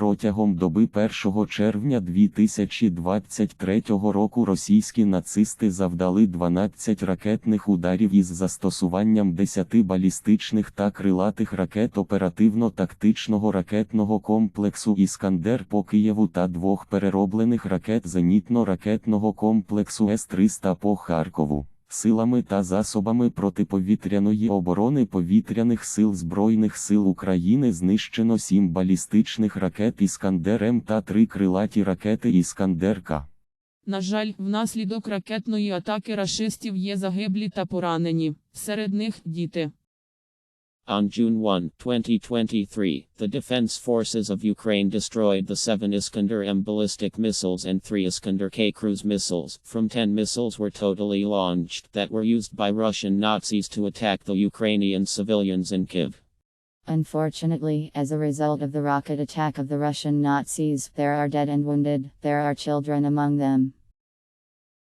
Протягом доби 1 червня 2023 року російські нацисти завдали 12 ракетних ударів із застосуванням 10 балістичних та крилатих ракет оперативно-тактичного ракетного комплексу Іскандер по Києву та двох перероблених ракет зенітно-ракетного комплексу С-300 по Харкову. Силами та засобами протиповітряної оборони повітряних сил Збройних сил України знищено 7 балістичних ракет Іскандер-М та 3 крилаті ракети Іскандер-К. На жаль, внаслідок ракетної атаки рашистів є загиблі та поранені. Серед них діти. On June 1, 2023, the Defense Forces of Ukraine destroyed the seven Iskander M ballistic missiles and three Iskander K cruise missiles. From 10 missiles were totally launched that were used by Russian Nazis to attack the Ukrainian civilians in Kiev. Unfortunately, as a result of the rocket attack of the Russian Nazis, there are dead and wounded, there are children among them.